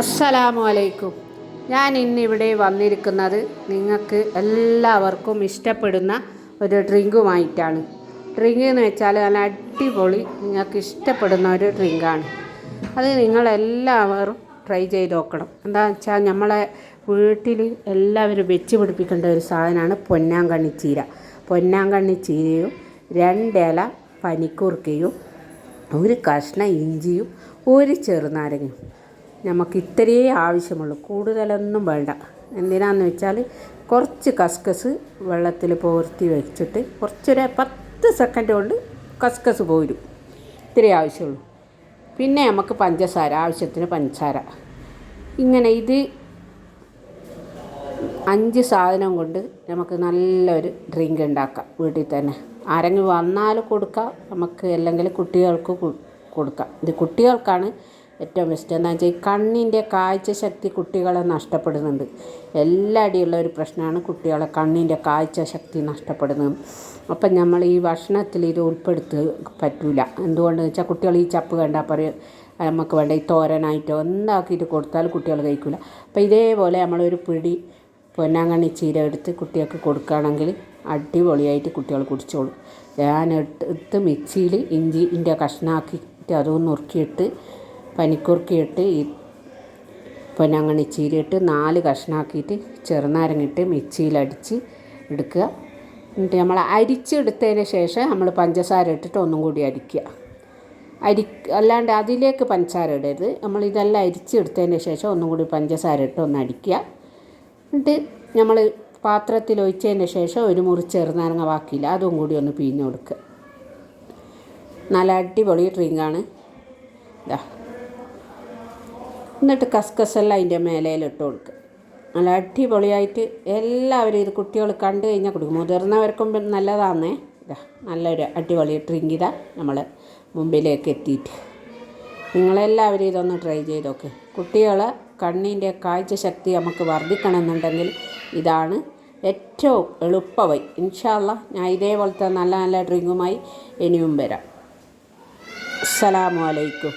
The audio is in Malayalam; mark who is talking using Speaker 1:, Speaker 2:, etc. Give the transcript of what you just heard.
Speaker 1: അസ്സലാമു അലൈക്കും ഞാൻ ഇന്നിവിടെ വന്നിരിക്കുന്നത് നിങ്ങൾക്ക് എല്ലാവർക്കും ഇഷ്ടപ്പെടുന്ന ഒരു ഡ്രിങ്കുമായിട്ടാണ്. ഡ്രിങ്ക് എന്ന് വെച്ചാൽ നല്ല അടിപൊളി നിങ്ങൾക്ക് ഇഷ്ടപ്പെടുന്ന ഒരു ഡ്രിങ്കാണ്. അത് നിങ്ങളെല്ലാവരും ട്രൈ ചെയ്ത് നോക്കണം. എന്താണെന്ന് വെച്ചാൽ നമ്മളെ വീട്ടിൽ എല്ലാവരും വെച്ച് പിടിപ്പിക്കേണ്ട ഒരു സാധനമാണ് പൊന്നാങ്കണ്ണി ചീര. പൊന്നാങ്കണ്ണി ചീരയും രണ്ടില പനിക്കൂർക്കയും ഒരു കഷ്ണം ഇഞ്ചിയും ഒരു ചെറുനാരങ്ങയും. നമുക്ക് ഇത്രയേ ആവശ്യമുള്ളൂ. കൂടുതലൊന്നും വേണ്ട. എന്തിനാന്ന് വെച്ചാൽ കുറച്ച് കസ്കസ് വെള്ളത്തിൽ പോർത്തി വെച്ചിട്ട് കുറച്ചൊരു പത്ത് സെക്കൻഡ് കൊണ്ട് കസ്കസ് പോരും. ഇത്രയേ ആവശ്യമുള്ളൂ. പിന്നെ നമുക്ക് പഞ്ചസാര ആവശ്യത്തിന് പഞ്ചസാര. ഇങ്ങനെ ഇത് അഞ്ച് സാധനം കൊണ്ട് നമുക്ക് നല്ലൊരു ഡ്രിങ്ക് ഉണ്ടാക്കാം വീട്ടിൽ തന്നെ. ആരെങ്കിലും വന്നാൽ കൊടുക്കാം. നമുക്ക് അല്ലെങ്കിൽ കുട്ടികൾക്ക് കൊടുക്കാം. ഇത് കുട്ടികൾക്കാണ് ഏറ്റവും ബെസ്റ്റ് എന്താ വെച്ചാൽ ഈ കണ്ണിന്റെ കാഴ്ച ശക്തി കുട്ടികളെ നഷ്ടപ്പെടുന്നുണ്ട്. എല്ലാടിയുള്ള ഒരു പ്രശ്നമാണ് കുട്ടികളെ കണ്ണിന്റെ കാഴ്ചശക്തി നഷ്ടപ്പെടുന്നത്. അപ്പം നമ്മൾ ഈ ഭക്ഷണത്തിൽ ഇത് ഉൾപ്പെടുത്ത പറ്റൂല. എന്തുകൊണ്ടെന്ന് വെച്ചാൽ കുട്ടികൾ ഈ ചപ്പ് കണ്ടാൽ പറയും നമുക്ക് വേണ്ട ഈ തോരനായിട്ടോ എന്താക്കിയിട്ട് കൊടുത്താൽ കുട്ടികൾ കഴിക്കില്ല അപ്പം ഇതേപോലെ നമ്മളൊരു പിടി പൊന്നാങ്കണ്ണി ചീര എടുത്ത് കുട്ടികൾക്ക് കൊടുക്കുകയാണെങ്കിൽ അടിപൊളിയായിട്ട് കുട്ടികൾ കുടിച്ചോളും. ഞാൻ എടുത്ത് മിക്സിയിൽ ഇഞ്ചി ഇന്റെ കഷ്ണാക്കിയിട്ട് അതൊന്ന് നുറുക്കിയിട്ട് പനിക്കുറുക്കിയിട്ട് ഈ പൊന്നാങ്കണ്ണി ചീരയിട്ട് നാല് കഷ്ണമാക്കിയിട്ട് ചെറുനാരങ്ങിട്ട് മിക്സിയിലടിച്ച് എടുക്കുക. എന്നിട്ട് നമ്മൾ അരിച്ചെടുത്തതിന് ശേഷം നമ്മൾ പഞ്ചസാര ഇട്ടിട്ട് ഒന്നും കൂടി അരിക്കുക. അരി അല്ലാണ്ട് അതിലേക്ക് പഞ്ചസാര ഇടരുത്. നമ്മൾ ഇതെല്ലാം അരിച്ചെടുത്തതിന് ശേഷം ഒന്നും കൂടി പഞ്ചസാര ഇട്ട് ഒന്ന് അടിക്കുക. എന്നിട്ട് നമ്മൾ പാത്രത്തിൽ ഒഴിച്ചതിന് ശേഷം ഒരു മുറി ചെറുനാരങ്ങ ബാക്കിയില്ല. അതും കൂടി ഒന്ന് പിഴിഞ്ഞ് കൊടുക്കുക. നല്ല അടിപൊളി ഡ്രിങ്കാണ്. ഇതാ എന്നിട്ട് കസ്കസെല്ലാം അതിന്റെ മേലയിലിട്ട് കൊടുക്കുക നല്ല അടിപൊളിയായിട്ട് എല്ലാവരും ഇത് കുട്ടികൾ കണ്ടു കഴിഞ്ഞാൽ കൊടുക്കും. മുതിർന്നവർക്കും നല്ലതാണേ ഇതാ നല്ലൊരു അടിപൊളി ഡ്രിങ്ക് ഇതാ നമ്മൾ മുമ്പിലേക്ക് എത്തിയിട്ട്. നിങ്ങളെല്ലാവരും ഇതൊന്ന് ട്രൈ ചെയ്ത് നോക്ക്. കുട്ടികൾ കണ്ണിന്റെ കാഴ്ച ശക്തി നമുക്ക് വർദ്ധിക്കണമെന്നുണ്ടെങ്കിൽ ഇതാണ് ഏറ്റവും എളുപ്പമായി ഇൻഷാല്ല ഞാൻ ഇതേപോലത്തെ നല്ല നല്ല ഡ്രിങ്കുമായി ഇനിയും വരാം. അസ്സലാമു അലൈക്കും.